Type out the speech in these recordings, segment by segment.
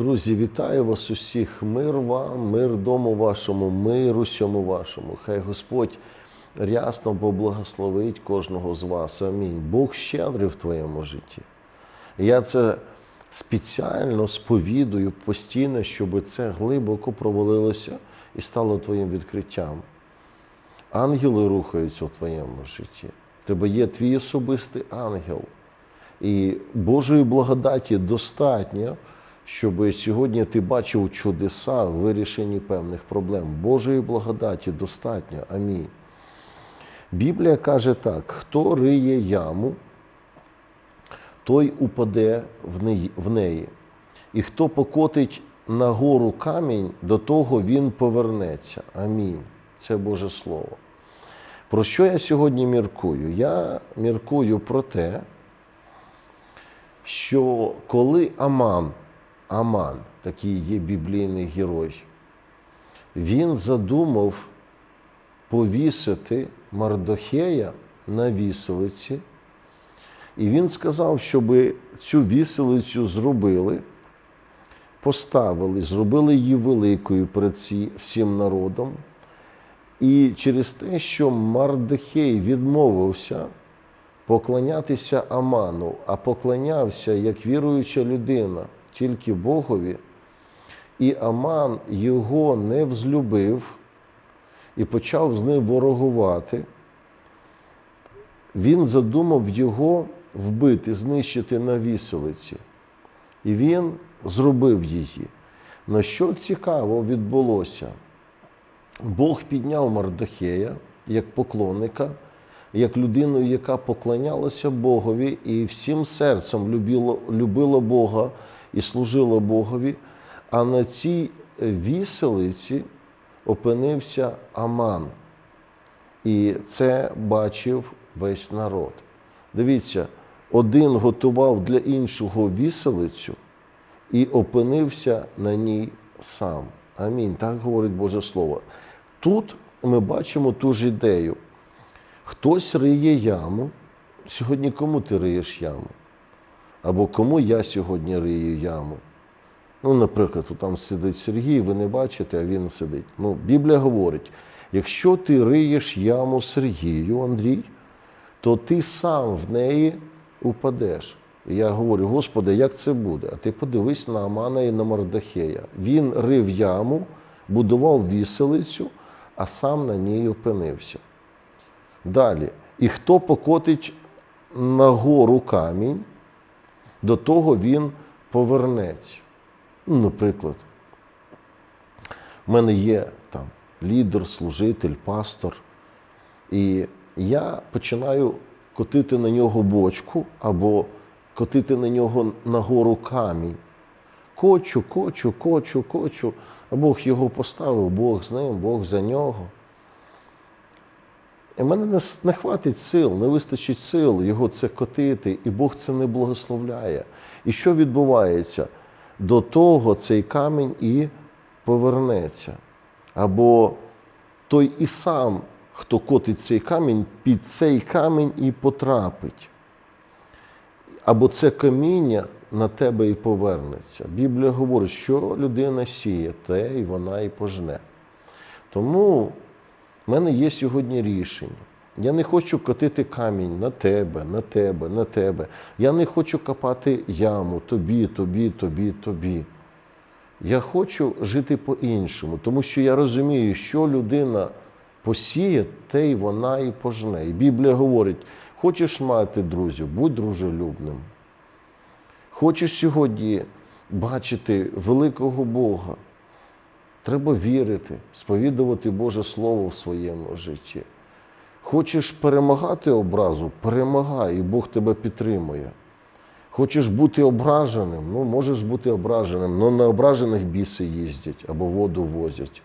Друзі, вітаю вас усіх. Мир вам, мир дому вашому, мир усьому вашому. Хай Господь рясно поблагословить кожного з вас. Амінь. Бог щедрий в твоєму житті. Я це спеціально сповідую постійно, щоб це глибоко провалилося і стало твоїм відкриттям. Ангели рухаються в твоєму житті. В тебе є твій особистий ангел. І Божої благодаті достатньо, щоб сьогодні ти бачив чудеса в вирішенні певних проблем. Божої благодаті достатньо. Амінь. Біблія каже так: хто риє яму, той упаде в неї-. І хто покотить на гору камінь, до того він повернеться. Амінь. Це Боже Слово. Про що я сьогодні міркую? Я міркую про те, що коли Аман, Аман, такий є біблійний герой, він задумав повісити Мардохея на віселиці, і він сказав, щоб цю віселицю зробили, поставили, зробили її великою перед всім народом. І через те, що Мардохей відмовився поклонятися Аману, а поклонявся як віруюча людина тільки Богові, і Аман його не взлюбив і почав з ним ворогувати, він задумав його вбити, знищити на віселиці. І він зробив її. На що цікаво відбулося? Бог підняв Мардохея як поклонника, як людину, яка поклонялася Богові і всім серцем любила, любила Бога і служила Богові. А на цій віселиці опинився Аман. І це бачив весь народ. Дивіться, один готував для іншого віселицю і опинився на ній сам. Амінь. Так говорить Боже Слово. Тут ми бачимо ту ж ідею. Хтось риє яму. Сьогодні кому ти риєш яму? Або кому я сьогодні рию яму? Ну, наприклад, там сидить Сергій, ви не бачите, а він сидить. Ну, Біблія говорить: якщо ти риєш яму Сергію, Андрій, то ти сам в неї упадеш. І я говорю, Господи, як це буде? А ти подивись на Амана і на Мардахея. Він рив яму, будував віселицю, а сам на ній опинився. Далі. І хто покотить на гору камінь, до того він повернеться. Ну, наприклад, в мене є там лідер, служитель, пастор, і я починаю котити на нього бочку або котити на нього на гору камінь. Кочу, кочу, кочу, кочу. А Бог його поставив, Бог з ним, Бог за нього. І мене не, не хватить сил, не вистачить сил його це котити, і Бог це не благословляє. І що відбувається? До того цей камінь і повернеться. Або той і сам, хто котить цей камінь, під цей камінь і потрапить. Або це каміння на тебе і повернеться. Біблія говорить, що людина сіє, те і вона і пожне. Тому в мене є сьогодні рішення. Я не хочу котити камінь на тебе, на тебе, на тебе. Я не хочу копати яму тобі, тобі, тобі, тобі. Я хочу жити по-іншому, тому що я розумію, що людина посіє, те й вона і пожне. І Біблія говорить: хочеш мати друзів, будь дружелюбним. Хочеш сьогодні бачити великого Бога, треба вірити, сповідувати Боже Слово в своєму житті. Хочеш перемагати образу, перемагай, і Бог тебе підтримує. Хочеш бути ображеним, ну можеш бути ображеним, але на ображених біси їздять або воду возять.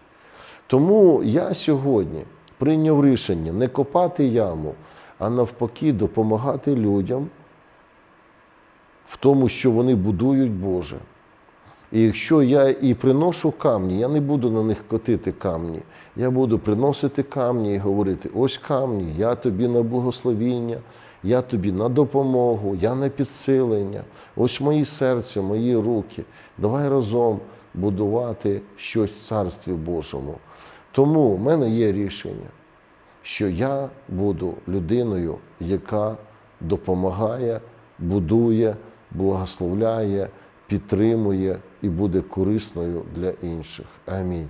Тому я сьогодні прийняв рішення не копати яму, а навпаки, допомагати людям в тому, що вони будують Боже. І якщо я і приношу камні, я не буду на них котити камні. Я буду приносити камні і говорити: ось камні, я тобі на благословіння, я тобі на допомогу, я на підсилення. Ось мої серця, мої руки. Давай разом будувати щось в Царстві Божому. Тому в мене є рішення, що я буду людиною, яка допомагає, будує, благословляє, підтримує і буде корисною для інших. Амінь.